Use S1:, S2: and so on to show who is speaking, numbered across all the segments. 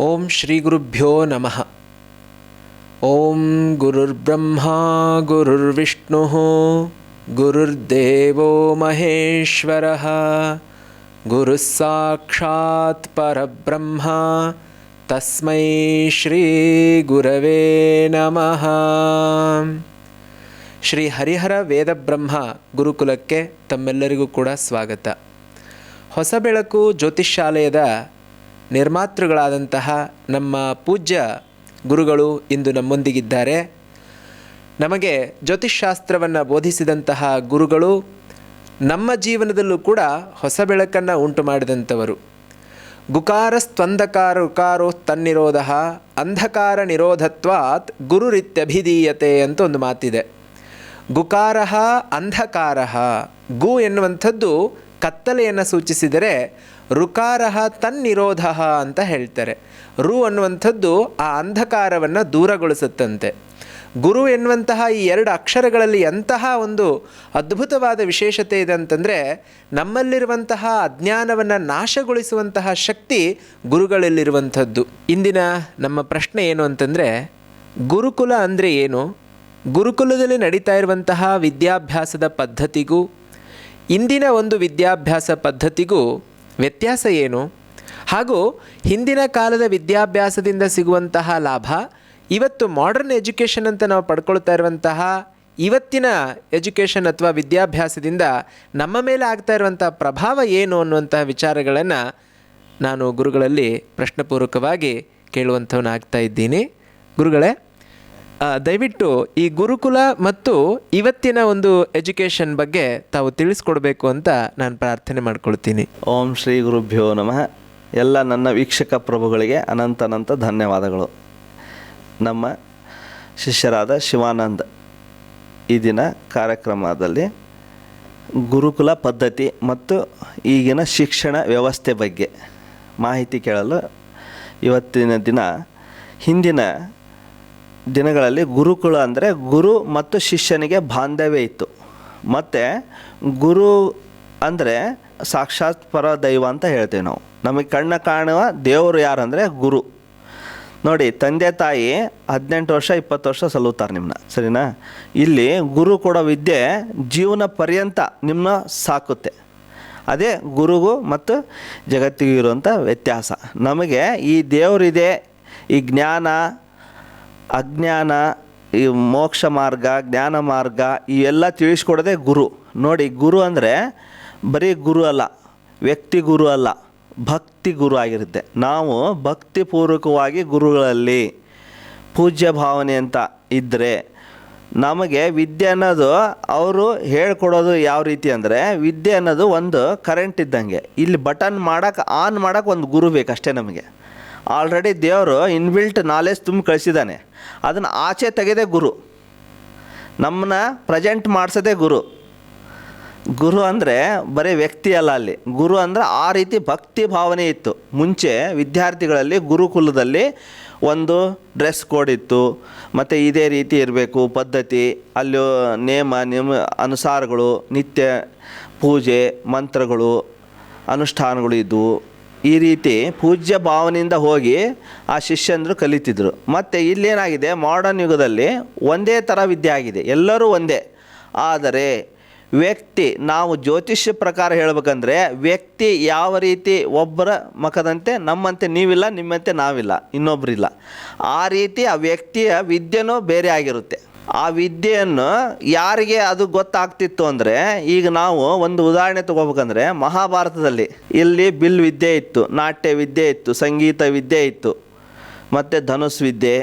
S1: ಓಂ ಶ್ರೀ ಗುರುಭ್ಯೋ ನಮಃ. ಓಂ ಗುರುರ್ಬ್ರಹ್ಮ ಗುರುರ್ವಿಷ್ಣು ಗುರುರ್ದೇವೋ ಮಹೇಶ್ವರ ಗುರು ಸಾಕ್ಷಾತ್ ಪರಬ್ರಹ್ಮ ತಸ್ಮೈ ಶ್ರೀ ಗುರವೇ ನಮಃ. ಶ್ರೀ ಹರಿಹರ ವೇದಬ್ರಹ್ಮ ಗುರುಕುಲಕ್ಕೆ ತಮ್ಮೆಲ್ಲರಿಗೂ ಕೂಡ ಸ್ವಾಗತ. ಹೊಸ ಬೆಳಕು ಜ್ಯೋತಿಷ್ಯಾಲಯದ ನಿರ್ಮಾತೃಗಳಾದಂತಹ ನಮ್ಮ ಪೂಜ್ಯ ಗುರುಗಳು ಇಂದು ನಮ್ಮೊಂದಿಗಿದ್ದಾರೆ. ನಮಗೆ ಜ್ಯೋತಿಷ್ಶಾಸ್ತ್ರವನ್ನು ಬೋಧಿಸಿದಂತಹ ಗುರುಗಳು ನಮ್ಮ ಜೀವನದಲ್ಲೂ ಕೂಡ ಹೊಸ ಬೆಳಕನ್ನು ಉಂಟು ಮಾಡಿದಂಥವರು. ಗುಕಾರ ಸ್ತ್ವಂಧಕಾರ ಉಕಾರೋ ತನ್ನಿರೋಧ ಅಂಧಕಾರ ನಿರೋಧತ್ವಾತ್ ಗುರುರಿತ್ಯಭಿಧೀಯತೆ ಅಂತ ಒಂದು ಮಾತಿದೆ. ಗುಕಾರ ಅಂಧಕಾರ ಗು ಎನ್ನುವಂಥದ್ದು ಕತ್ತಲೆಯನ್ನು ಸೂಚಿಸಿದರೆ ರುಕಾರಹ ತನ್ನಿರೋಧ ಅಂತ ಹೇಳ್ತಾರೆ. ರು ಅನ್ನುವಂಥದ್ದು ಆ ಅಂಧಕಾರವನ್ನು ದೂರಗೊಳಿಸುತ್ತಂತೆ. ಗುರು ಎನ್ನುವಂತಹ ಈ ಎರಡು ಅಕ್ಷರಗಳಲ್ಲಿ ಎಂತಹ ಒಂದು ಅದ್ಭುತವಾದ ವಿಶೇಷತೆ ಇದೆ ಅಂತಂದರೆ ನಮ್ಮಲ್ಲಿರುವಂತಹ ಅಜ್ಞಾನವನ್ನು ನಾಶಗೊಳಿಸುವಂತಹ ಶಕ್ತಿ ಗುರುಗಳಲ್ಲಿರುವಂಥದ್ದು. ಇಂದಿನ ನಮ್ಮ ಪ್ರಶ್ನೆ ಏನು ಅಂತಂದರೆ, ಗುರುಕುಲ ಅಂದರೆ ಏನು? ಗುರುಕುಲದಲ್ಲಿ ನಡೀತಾ ಇರುವಂತಹ ವಿದ್ಯಾಭ್ಯಾಸದ ಪದ್ಧತಿಗೂ ಇಂದಿನ ಒಂದು ವಿದ್ಯಾಭ್ಯಾಸ ಪದ್ಧತಿಗೂ ವ್ಯತ್ಯಾಸ ಏನು? ಹಾಗೂ ಹಿಂದಿನ ಕಾಲದ ವಿದ್ಯಾಭ್ಯಾಸದಿಂದ ಸಿಗುವಂತಹ ಲಾಭ, ಇವತ್ತು ಮಾಡರ್ನ್ ಎಜುಕೇಷನ್ ಅಂತ ನಾವು ಪಡ್ಕೊಳ್ತಾ ಇರುವಂತಹ, ಇವತ್ತಿನ ಎಜುಕೇಷನ್ ಅಥವಾ ವಿದ್ಯಾಭ್ಯಾಸದಿಂದ ನಮ್ಮ ಮೇಲೆ ಆಗ್ತಾ ಇರುವಂಥ ಪ್ರಭಾವ ಏನು ಅನ್ನುವಂತಹ ವಿಚಾರಗಳನ್ನು ನಾನು ಗುರುಗಳಲ್ಲಿ ಪ್ರಶ್ನಪೂರ್ವಕವಾಗಿ ಕೇಳುವಂಥವನಾಗ್ತಾ ಇದ್ದೀನಿ. ಗುರುಗಳೇ ದಯವಿಟ್ಟು ಈ ಗುರುಕುಲ ಮತ್ತು ಇವತ್ತಿನ ಒಂದು ಎಜುಕೇಷನ್ ಬಗ್ಗೆ ತಾವು ತಿಳಿಸ್ಕೊಡ್ಬೇಕು ಅಂತ ನಾನು ಪ್ರಾರ್ಥನೆ ಮಾಡ್ಕೊಳ್ತೀನಿ.
S2: ಓಂ ಶ್ರೀ ಗುರುಭ್ಯೋ ನಮಃ. ಎಲ್ಲ ನನ್ನ ವೀಕ್ಷಕ ಪ್ರಭುಗಳಿಗೆ ಅನಂತ ಅನಂತ ಧನ್ಯವಾದಗಳು. ನಮ್ಮ ಶಿಷ್ಯರಾದ ಶಿವಾನಂದ್ ಈ ದಿನ ಕಾರ್ಯಕ್ರಮದಲ್ಲಿ ಗುರುಕುಲ ಪದ್ಧತಿ ಮತ್ತು ಈಗಿನ ಶಿಕ್ಷಣ ವ್ಯವಸ್ಥೆ ಬಗ್ಗೆ ಮಾಹಿತಿ ಕೇಳಲು ಇವತ್ತಿನ ದಿನ ಹಿಂದಿನ ದಿನಗಳಲ್ಲಿ ಗುರುಕುಲ ಅಂದರೆ ಗುರು ಮತ್ತು ಶಿಷ್ಯನಿಗೆ ಬಾಂಧವ್ಯ ಇತ್ತು. ಮತ್ತು ಗುರು ಅಂದರೆ ಸಾಕ್ಷಾತ್ ಪರ ದೈವ ಅಂತ ಹೇಳ್ತೀವಿ ನಾವು. ನಮಗೆ ಕಣ್ಣ ಕಾಣುವ ದೇವರು ಯಾರಂದರೆ ಗುರು. ನೋಡಿ, ತಂದೆ ತಾಯಿ ಹದಿನೆಂಟು ವರ್ಷ, ಇಪ್ಪತ್ತು ವರ್ಷ ಸಲ್ಲುತ್ತಾರೆ ನಿಮ್ಮನ್ನ ಸರಿನಾ? ಇಲ್ಲಿ ಗುರು ಕೊಡೋ ವಿದ್ಯೆ ಜೀವನ ಪರ್ಯಂತ ನಿಮ್ಮನ್ನ ಸಾಕುತ್ತೆ. ಅದೇ ಗುರುಗೂ ಮತ್ತು ಜಗತ್ತಿಗೂ ಇರುವಂಥ ವ್ಯತ್ಯಾಸ. ನಮಗೆ ಈ ದೇವರಿದೆ, ಈ ಜ್ಞಾನ ಅಜ್ಞಾನ, ಈ ಮೋಕ್ಷ ಮಾರ್ಗ, ಜ್ಞಾನ ಮಾರ್ಗ ಇವೆಲ್ಲ ತಿಳಿಸ್ಕೊಡೋದೇ ಗುರು. ನೋಡಿ, ಗುರು ಅಂದರೆ ಬರೀ ಗುರು ಅಲ್ಲ, ವ್ಯಕ್ತಿ ಗುರು ಅಲ್ಲ, ಭಕ್ತಿ ಗುರು ಆಗಿರುತ್ತೆ. ನಾವು ಭಕ್ತಿಪೂರ್ವಕವಾಗಿ ಗುರುಗಳಲ್ಲಿ ಪೂಜ್ಯ ಭಾವನೆ ಅಂತ ಇದ್ದರೆ ನಮಗೆ ವಿದ್ಯೆ ಅನ್ನೋದು ಅವರು ಹೇಳ್ಕೊಡೋದು ಯಾವ ರೀತಿ ಅಂದರೆ ವಿದ್ಯೆ ಅನ್ನೋದು ಒಂದು ಕರೆಂಟ್ ಇದ್ದಂಗೆ. ಇಲ್ಲಿ ಬಟನ್ ಮಾಡೋಕೆ ಆನ್ ಮಾಡೋಕೆ ಒಂದು ಗುರು ಬೇಕಷ್ಟೇ ನಮಗೆ. ಆಲ್ರೆಡಿ ದೇವರು ಇನ್ಬಿಲ್ಟ್ ನಾಲೆಜ್ ತುಂಬ ಕಳಿಸಿದ್ದಾನೆ. ಅದನ್ನು ಆಚೆ ತೆಗೆದೇ ಗುರು. ನಮ್ಮನ್ನ ಪ್ರೆಸೆಂಟ್ ಮಾಡಿಸೋದೇ ಗುರು. ಗುರು ಅಂದರೆ ಬರೀ ವ್ಯಕ್ತಿ ಅಲ್ಲ ಅಲ್ಲಿ. ಗುರು ಅಂದರೆ ಆ ರೀತಿ ಭಕ್ತಿ ಭಾವನೆ ಇತ್ತು. ಮುಂಚೆ ವಿದ್ಯಾರ್ಥಿಗಳಲ್ಲಿ ಗುರುಕುಲದಲ್ಲಿ ಒಂದು ಡ್ರೆಸ್ ಕೋಡ್ ಇತ್ತು. ಮತ್ತು ಇದೇ ರೀತಿ ಇರಬೇಕು, ಪದ್ಧತಿ, ಅಲ್ಲಿ ನೇಮ, ನಿಯಮ, ಅನುಸಾರಗಳು, ನಿತ್ಯ ಪೂಜೆ, ಮಂತ್ರಗಳು, ಅನುಷ್ಠಾನಗಳು ಇದ್ದವು ಈ ರೀತಿ ಪೂಜ್ಯ ಭಾವನೆಯಿಂದ ಹೋಗಿ ಆ ಶಿಷ್ಯಂದರು ಕಲಿತಿದ್ರು. ಮತ್ತು ಇಲ್ಲೇನಾಗಿದೆ? ಮಾಡರ್ನ್ ಯುಗದಲ್ಲಿ ಒಂದೇ ಥರ ವಿದ್ಯೆ ಆಗಿದೆ. ಎಲ್ಲರೂ ಒಂದೇ. ಆದರೆ ವ್ಯಕ್ತಿ, ನಾವು ಜ್ಯೋತಿಷ್ಯ ಪ್ರಕಾರ ಹೇಳಬೇಕಂದ್ರೆ ವ್ಯಕ್ತಿ ಯಾವ ರೀತಿ ಒಬ್ಬರ ಮಖದಂತೆ ನಮ್ಮಂತೆ ನೀವಿಲ್ಲ, ನಿಮ್ಮಂತೆ ನಾವಿಲ್ಲ ಇನ್ನೊಬ್ಬರಿಲ್ಲ ಆ ರೀತಿ ಆ ವ್ಯಕ್ತಿಯ ವಿದ್ಯೆನೂ ಬೇರೆ ಆಗಿರುತ್ತೆ. ಆ ವಿದ್ಯೆಯನ್ನು ಯಾರಿಗೆ ಅದು ಗೊತ್ತಾಗ್ತಿತ್ತು ಅಂದರೆ, ಈಗ ನಾವು ಒಂದು ಉದಾಹರಣೆ ತಗೋಬೇಕಂದ್ರೆ ಮಹಾಭಾರತದಲ್ಲಿ ಇಲ್ಲಿ ಬಿಲ್ ವಿದ್ಯೆ ಇತ್ತು, ನಾಟ್ಯ ವಿದ್ಯೆ ಇತ್ತು, ಸಂಗೀತ ವಿದ್ಯೆ ಇತ್ತು, ಮತ್ತು ಧನುಸ್ ವಿದ್ಯೆ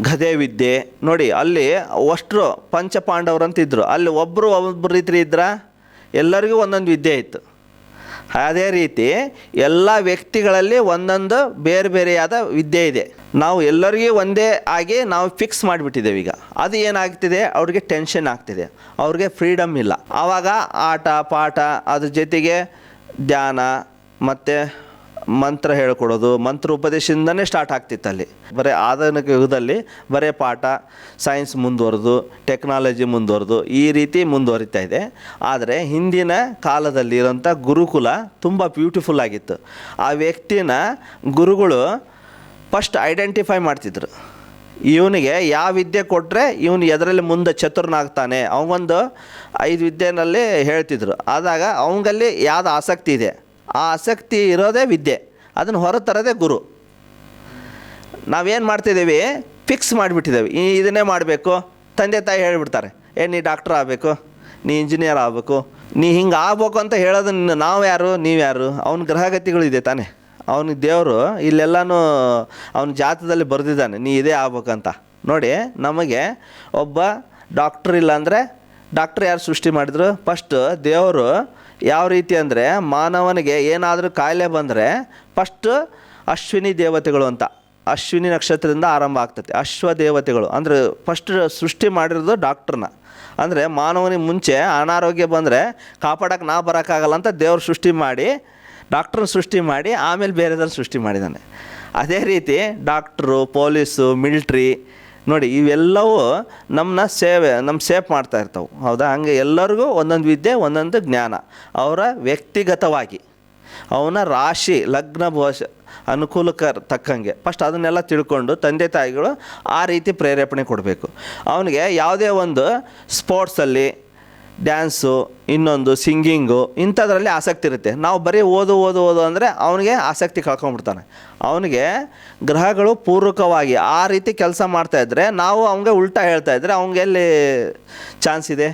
S2: ಗದೆ ವಿದ್ಯೆ. ನೋಡಿ, ಅಲ್ಲಿ ಅಷ್ಟರು ಪಂಚಪಾಂಡವರು ಅಂತ ಇದ್ದರು ಅಲ್ಲಿ ಒಬ್ಬರು ಒಬ್ಬರು ರೀತಿ ಇದ್ರ, ಎಲ್ಲರಿಗೂ ಒಂದೊಂದು ವಿದ್ಯೆ ಇತ್ತು. ಅದೇ ರೀತಿ ಎಲ್ಲ ವ್ಯಕ್ತಿಗಳಲ್ಲಿ ಒಂದೊಂದು ಬೇರೆ ಬೇರೆಯಾದ ವಿದ್ಯೆ ಇದೆ. ನಾವು ಎಲ್ಲರಿಗೂ ಒಂದೇ ಆಗಿ ನಾವು ಫಿಕ್ಸ್ ಮಾಡಿಬಿಟ್ಟಿದ್ದೇವೆ ಈಗ. ಅದು ಏನಾಗ್ತಿದೆ? ಅವ್ರಿಗೆ ಟೆನ್ಷನ್ ಆಗ್ತಿದೆ. ಅವ್ರಿಗೆ ಫ್ರೀಡಮ್ ಇಲ್ಲ. ಆವಾಗ ಆಟ, ಪಾಠ, ಅದ್ರ ಜೊತೆಗೆ ಧ್ಯಾನ, ಮತ್ತು ಮಂತ್ರ ಹೇಳ್ಕೊಡೋದು ಮಂತ್ರ ಉಪದೇಶದಿಂದನೇ ಸ್ಟಾರ್ಟ್ ಆಗ್ತಿತ್ತು ಅಲ್ಲಿ. ಬರೀ ಆಧುನಿಕ ಯುಗದಲ್ಲಿ ಬರೀ ಪಾಠ ಸೈನ್ಸ್ ಮುಂದುವರೆದು ಟೆಕ್ನಾಲಜಿ ಮುಂದುವರೆದು, ಈ ರೀತಿ ಮುಂದುವರಿತಾ ಇದೆ. ಆದರೆ ಹಿಂದಿನ ಕಾಲದಲ್ಲಿ ಇರೋಂಥ ಗುರುಕುಲ ತುಂಬ ಬ್ಯೂಟಿಫುಲ್ ಆಗಿತ್ತು. ಆ ವ್ಯಕ್ತಿನ ಗುರುಗಳು ಫಸ್ಟ್ ಐಡೆಂಟಿಫೈ ಮಾಡ್ತಿದ್ರು. ಇವನಿಗೆ ಯಾವ ವಿದ್ಯೆ ಕೊಟ್ಟರೆ ಇವನು ಎದರಲ್ಲಿ ಮುಂದೆ ಚತುರ್ನಾಗ್ತಾನೆ ಅವನೊಂದು ಐದು ವಿದ್ಯೆನಲ್ಲಿ ಹೇಳ್ತಿದ್ರು. ಆದಾಗ ಅವಂಗಲ್ಲಿ ಯಾವ್ದು ಆಸಕ್ತಿ ಇದೆ? ಆ ಆಸಕ್ತಿ ಇರೋದೇ ವಿದ್ಯೆ, ಅದನ್ನು ಹೊರತರೋದೇ ಗುರು. ನಾವೇನು ಮಾಡ್ತಿದ್ದೀವಿ? ಫಿಕ್ಸ್ ಮಾಡಿಬಿಟ್ಟಿದ್ದೇವೆ. ಈ ಇದನ್ನೇ ಮಾಡಬೇಕು. ತಂದೆ ತಾಯಿ ಹೇಳಿಬಿಡ್ತಾರೆ, ಏ, ನೀ ಡಾಕ್ಟ್ರ್ ಆಗಬೇಕು, ನೀ ಇಂಜಿನಿಯರ್ ಆಗಬೇಕು, ನೀ ಹಿಂಗೆ ಆಗ್ಬೇಕು ಅಂತ ಹೇಳೋದನ್ನ ನಾವು ಯಾರು, ನೀವು ಯಾರು? ಅವನ ಗ್ರಹಗತಿಗಳಿದೆ ತಾನೆ. ಅವನಿಗೆ ದೇವರು ಇಲ್ಲೆಲ್ಲನೂ ಅವನ ಜಾತದಲ್ಲಿ ಬರೆದಿದ್ದಾನೆ, ನೀ ಇದೇ ಆಗ್ಬೇಕಂತ ನೋಡಿ, ನಮಗೆ ಒಬ್ಬ ಡಾಕ್ಟ್ರ್ ಇಲ್ಲಾಂದರೆ ಡಾಕ್ಟ್ರ್ ಯಾರು ಸೃಷ್ಟಿ ಮಾಡಿದ್ರು? ಫಸ್ಟ್ ದೇವರು ಯಾವ ರೀತಿ ಅಂದರೆ ಮಾನವನಿಗೆ ಏನಾದರೂ ಕಾಯಿಲೆ ಬಂದರೆ ಫಸ್ಟ್ ಅಶ್ವಿನಿ ದೇವತೆಗಳು ಅಂತ. ಅಶ್ವಿನಿ ನಕ್ಷತ್ರದಿಂದ ಆರಂಭ ಆಗ್ತದೆ. ಅಶ್ವ ದೇವತೆಗಳು ಅಂದರೆ ಫಸ್ಟ್ ಸೃಷ್ಟಿ ಮಾಡಿರೋದು ಡಾಕ್ಟ್ರನ್ನ ಅಂದರೆ ಮಾನವನಿಗೆ ಮುಂಚೆ ಅನಾರೋಗ್ಯ ಬಂದರೆ ಕಾಪಾಡೋಕೆ ನಾ ಬರೋಕ್ಕಾಗಲ್ಲ ಅಂತ ದೇವ್ರು ಸೃಷ್ಟಿ ಮಾಡಿ ಡಾಕ್ಟ್ರನ್ನ ಸೃಷ್ಟಿ ಮಾಡಿ, ಆಮೇಲೆ ಬೇರೆದವ್ರು ಸೃಷ್ಟಿ ಮಾಡಿದ್ದಾನೆ. ಅದೇ ರೀತಿ ಡಾಕ್ಟ್ರು ಪೊಲೀಸು ಮಿಲ್ಟ್ರಿ ನೋಡಿ, ಇವೆಲ್ಲವೂ ನಮ್ಮನ್ನ ಸೇವೆ ನಮ್ಮ ಸೇಫ್ ಮಾಡ್ತಾ ಇರ್ತವೆ. ಹೌದಾ? ಹಂಗೆ ಎಲ್ಲರಿಗೂ ಒಂದೊಂದು ವಿದ್ಯೆ, ಒಂದೊಂದು ಜ್ಞಾನ. ಅವರ ವ್ಯಕ್ತಿಗತವಾಗಿ, ಅವನ ರಾಶಿ, ಲಗ್ನ ಭೋಷ, ಅನುಕೂಲಕರ ತಕ್ಕಂಗೆ. ಫಸ್ಟ್ ಅದನ್ನೆಲ್ಲ ತಿಳ್ಕೊಂಡು ತಂದೆ, ತಾಯಿಗಳು ಆ ರೀತಿ ಪ್ರೇರೇಪಣೆ ಕೊಡಬೇಕು. ಅವನಿಗೆ ಯಾವುದೇ ಒಂದು ಸ್ಪೋರ್ಟ್ಸಲ್ಲಿ ಡ್ಯಾನ್ಸು ಇನ್ನೊಂದು ಸಿಂಗಿಂಗು ಇಂಥದ್ರಲ್ಲಿ ಆಸಕ್ತಿ ಇರುತ್ತೆ. ನಾವು ಬರೀ ಓದು ಓದು ಓದು ಅಂದರೆ ಅವನಿಗೆ ಆಸಕ್ತಿ ಕಳ್ಕೊಂಡ್ಬಿಡ್ತಾನೆ ಅವನಿಗೆ ಗ್ರಹಗಳು ಪೂರ್ವಕವಾಗಿ ಆ ರೀತಿ ಕೆಲಸ ಮಾಡ್ತಾಯಿದ್ರೆ ನಾವು ಅವನಿಗೆ ಉಲ್ಟಾ ಹೇಳ್ತಾಯಿದ್ರೆ ಇದ್ರೆ ಅವ್ನಿಗೆ ಎಲ್ಲಿ ಚಾನ್ಸ್ ಇದೆ?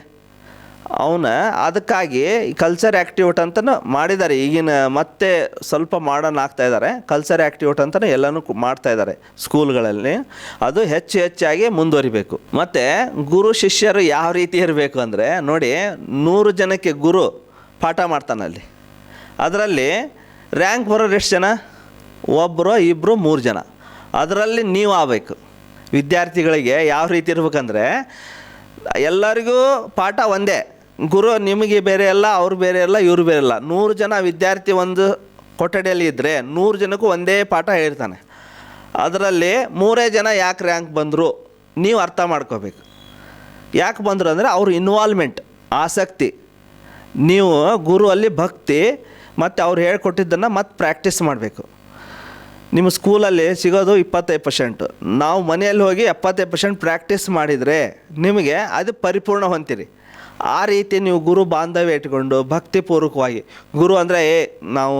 S2: ಅವನ ಅದಕ್ಕಾಗಿ ಕಲ್ಚರ್ ಆ್ಯಕ್ಟಿವಿಟ್ ಅಂತಲೂ ಮಾಡಿದ್ದಾರೆ. ಈಗಿನ ಮತ್ತೆ ಸ್ವಲ್ಪ ಮಾಡರ್ನ್ ಆಗ್ತಾ ಇದ್ದಾರೆ. ಕಲ್ಚರ್ ಆ್ಯಕ್ಟಿವಿಟ್ ಅಂತಲೂ ಎಲ್ಲನೂ ಮಾಡ್ತಾ ಇದ್ದಾರೆ ಸ್ಕೂಲ್ಗಳಲ್ಲಿ ಅದು ಹೆಚ್ಚು ಹೆಚ್ಚಾಗಿ ಮುಂದುವರಿಬೇಕು. ಮತ್ತು ಗುರು ಶಿಷ್ಯರು ಯಾವ ರೀತಿ ಇರಬೇಕು ಅಂದರೆ ನೋಡಿ ನೂರು ಜನಕ್ಕೆ ಗುರು ಪಾಠ ಮಾಡ್ತಾನೆ ಅಲ್ಲಿ. ಅದರಲ್ಲಿ ರ್ಯಾಂಕ್ ಬರೋರು ಎಷ್ಟು ಜನ? ಒಬ್ಬರು ಇಬ್ಬರು ಮೂರು ಜನ. ಅದರಲ್ಲಿ ನೀವು ಆಗಬೇಕು. ವಿದ್ಯಾರ್ಥಿಗಳಿಗೆ ಯಾವ ರೀತಿ ಇರ್ಬೇಕಂದ್ರೆ ಎಲ್ಲರಿಗೂ ಪಾಠ ಒಂದೇ. ಗುರು ನಿಮಗೆ ಬೇರೆ ಅಲ್ಲ, ಅವ್ರು ಬೇರೆ ಅಲ್ಲ, ಇವ್ರು ಬೇರೆ ಅಲ್ಲ. ನೂರು ಜನ ವಿದ್ಯಾರ್ಥಿ ಒಂದು ಕೊಠಡಿಯಲ್ಲಿ ಇದ್ದರೆ ನೂರು ಜನಕ್ಕೂ ಒಂದೇ ಪಾಠ ಹೇಳ್ತಾನೆ. ಅದರಲ್ಲಿ ಮೂರೇ ಜನ ಯಾಕೆ ರ್ಯಾಂಕ್ ಬಂದರು ನೀವು ಅರ್ಥ ಮಾಡ್ಕೋಬೇಕು. ಯಾಕೆ ಬಂದರು ಅಂದರೆ ಅವ್ರ ಇನ್ವಾಲ್ವ್ಮೆಂಟ್ ಆಸಕ್ತಿ. ನೀವು ಗುರು ಅಲ್ಲಿ ಭಕ್ತಿ, ಮತ್ತು ಅವ್ರು ಹೇಳ್ಕೊಟ್ಟಿದ್ದನ್ನು ಮತ್ತೆ ಪ್ರಾಕ್ಟೀಸ್ ಮಾಡಬೇಕು. ನಿಮ್ಮ ಸ್ಕೂಲಲ್ಲಿ ಸಿಗೋದು ಇಪ್ಪತ್ತೈದು ಪರ್ಸೆಂಟ್. ನಾವು ಮನೆಯಲ್ಲಿ ಹೋಗಿ ಎಪ್ಪತ್ತೈದು ಪರ್ಸೆಂಟ್ ಪ್ರಾಕ್ಟೀಸ್ ಮಾಡಿದರೆ ನಿಮಗೆ ಅದು ಪರಿಪೂರ್ಣ ಹೊಂತೀರಿ ಆ ರೀತಿ ನೀವು ಗುರು ಬಾಂಧವ್ಯ ಇಟ್ಕೊಂಡು ಭಕ್ತಿಪೂರ್ವಕವಾಗಿ, ಗುರು ಅಂದರೆ ಏ, ನಾವು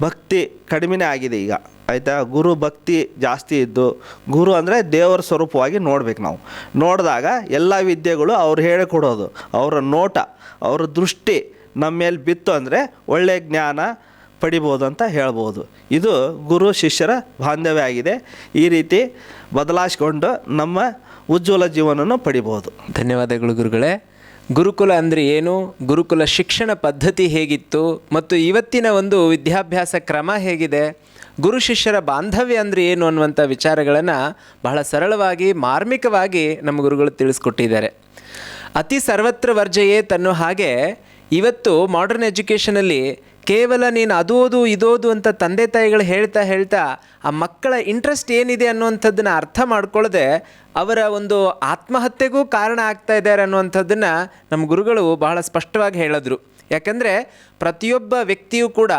S2: ಭಕ್ತಿ ಕಡಿಮೆನೇ ಆಗಿದೆ ಈಗ. ಆಯಿತಾ? ಗುರು ಭಕ್ತಿ ಜಾಸ್ತಿ ಇದ್ದು, ಗುರು ಅಂದರೆ ದೇವರ ಸ್ವರೂಪವಾಗಿ ನೋಡ್ಬೇಕು ನಾವು. ನೋಡಿದಾಗ ಎಲ್ಲ ವಿದ್ಯೆಗಳು ಅವ್ರು ಹೇಳಿಕೊಡೋದು. ಅವರ ನೋಟ, ಅವರ ದೃಷ್ಟಿ ನಮ್ಮ ಮೇಲೆ ಬಿತ್ತು ಅಂದರೆ ಒಳ್ಳೆಯ ಜ್ಞಾನ ಪಡಿಬೋದು ಅಂತ ಹೇಳ್ಬೋದು. ಇದು ಗುರು ಶಿಷ್ಯರ ಬಾಂಧವ್ಯ ಆಗಿದೆ. ಈ ರೀತಿ ಬದಲಾಯಿಸ್ಕೊಂಡು ನಮ್ಮ ಉಜ್ವಲ ಜೀವನವನ್ನು ಪಡಿಬೋದು.
S1: ಧನ್ಯವಾದಗಳು ಗುರುಗಳೇ. ಗುರುಕುಲ ಅಂದರೆ ಏನು? ಗುರುಕುಲ ಶಿಕ್ಷಣ ಪದ್ಧತಿ ಹೇಗಿತ್ತು? ಮತ್ತು ಇವತ್ತಿನ ಒಂದು ವಿದ್ಯಾಭ್ಯಾಸ ಕ್ರಮ ಹೇಗಿದೆ? ಗುರು ಶಿಷ್ಯರ ಬಾಂಧವ್ಯ ಅಂದರೆ ಏನು ಅನ್ನುವಂಥ ವಿಚಾರಗಳನ್ನು ಬಹಳ ಸರಳವಾಗಿ, ಮಾರ್ಮಿಕವಾಗಿ ನಮ್ಮ ಗುರುಗಳು ತಿಳಿಸ್ಕೊಟ್ಟಿದ್ದಾರೆ. ಅತಿ ಸರ್ವತ್ರ ವರ್ಜೆಯೇ ತನ್ನೋ ಹಾಗೆ ಇವತ್ತು ಮಾಡರ್ನ್ ಎಜುಕೇಷನಲ್ಲಿ ಕೇವಲ ನೀನು ಅದು ಓದು ಇದೋದು ಅಂತ ತಂದೆ ತಾಯಿಗಳು ಹೇಳ್ತಾ ಹೇಳ್ತಾ ಆ ಮಕ್ಕಳ ಇಂಟ್ರೆಸ್ಟ್ ಏನಿದೆ ಅನ್ನುವಂಥದ್ದನ್ನು ಅರ್ಥ ಮಾಡ್ಕೊಳ್ಳದೆ ಅವರ ಒಂದು ಆತ್ಮಹತ್ಯೆಗೂ ಕಾರಣ ಆಗ್ತಾ ಇದ್ದಾರೆ ಅನ್ನುವಂಥದ್ದನ್ನು ನಮ್ಮ ಗುರುಗಳು ಬಹಳ ಸ್ಪಷ್ಟವಾಗಿ ಹೇಳಿದ್ರು. ಯಾಕಂದರೆ ಪ್ರತಿಯೊಬ್ಬ ವ್ಯಕ್ತಿಯೂ ಕೂಡ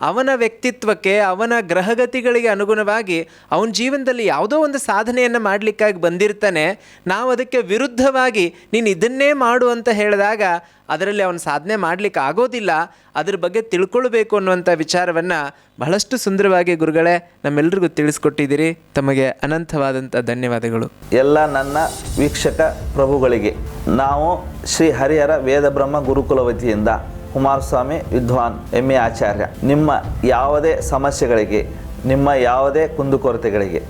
S1: ಅವನ ವ್ಯಕ್ತಿತ್ವಕ್ಕೆ, ಅವನ ಗ್ರಹಗತಿಗಳಿಗೆ ಅನುಗುಣವಾಗಿ ಅವನ ಜೀವನದಲ್ಲಿ ಯಾವುದೋ ಒಂದು ಸಾಧನೆಯನ್ನು ಮಾಡಲಿಕ್ಕಾಗಿ ಬಂದಿರ್ತಾನೆ. ನಾವು ಅದಕ್ಕೆ ವಿರುದ್ಧವಾಗಿ ನೀನು ಇದನ್ನೇ ಮಾಡು ಅಂತ ಹೇಳಿದಾಗ ಅದರಲ್ಲಿ ಅವನು ಸಾಧನೆ ಮಾಡಲಿಕ್ಕೆ ಆಗೋದಿಲ್ಲ. ಅದ್ರ ಬಗ್ಗೆ ತಿಳ್ಕೊಳ್ಬೇಕು ಅನ್ನುವಂಥ ವಿಚಾರವನ್ನು ಬಹಳಷ್ಟು ಸುಂದರವಾಗಿ ಗುರುಗಳೇ ನಮ್ಮೆಲ್ಲರಿಗೂ ತಿಳಿಸ್ಕೊಟ್ಟಿದ್ದೀರಿ. ತಮಗೆ ಅನಂತವಾದಂಥ ಧನ್ಯವಾದಗಳು.
S2: ಎಲ್ಲ ನನ್ನ ವೀಕ್ಷಕ ಪ್ರಭುಗಳಿಗೆ, ನಾವು ಶ್ರೀ ಹರಿಹರ ವೇದ ಬ್ರಹ್ಮ ಗುರುಕುಲ ವತಿಯಿಂದ ಕುಮಾರಸ್ವಾಮಿ ವಿದ್ವಾನ್ ಎಂ ಎ ಆಚಾರ್ಯ. ನಿಮ್ಮ ಯಾವುದೇ ಸಮಸ್ಯೆಗಳಿಗೆ, ನಿಮ್ಮ ಯಾವುದೇ ಕುಂದುಕೊರತೆಗಳಿಗೆ,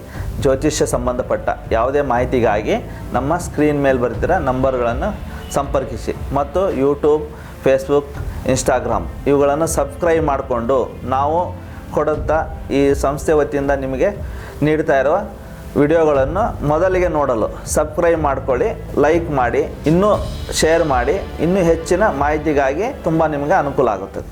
S2: ಜ್ಯೋತಿಷ್ಯ ಸಂಬಂಧಪಟ್ಟ ಯಾವುದೇ ಮಾಹಿತಿಗಾಗಿ ನಮ್ಮ ಸ್ಕ್ರೀನ್ ಮೇಲೆ ಬರ್ತಿರೋ ನಂಬರ್ಗಳನ್ನು ಸಂಪರ್ಕಿಸಿ. ಮತ್ತು ಯೂಟ್ಯೂಬ್, ಫೇಸ್ಬುಕ್, ಇನ್ಸ್ಟಾಗ್ರಾಮ್ ಇವುಗಳನ್ನು ಸಬ್ಸ್ಕ್ರೈಬ್ ಮಾಡಿಕೊಂಡು ನಾವು ಕೊಡಂಥ ಈ ಸಂಸ್ಥೆ ವತಿಯಿಂದ ನಿಮಗೆ ನೀಡ್ತಾ ಇರುವ ವಿಡಿಯೋಗಳನ್ನು ಮೊದಲಿಗೆ ನೋಡಲು ಸಬ್ಸ್ಕ್ರೈಬ್ ಮಾಡ್ಕೊಳ್ಳಿ ಲೈಕ್ ಮಾಡಿ, ಇನ್ನೂ ಶೇರ್ ಮಾಡಿ, ಇನ್ನೂ ಹೆಚ್ಚಿನ ಮಾಹಿತಿಗಾಗಿ ತುಂಬ ನಿಮಗೆ ಅನುಕೂಲ ಆಗುತ್ತದೆ.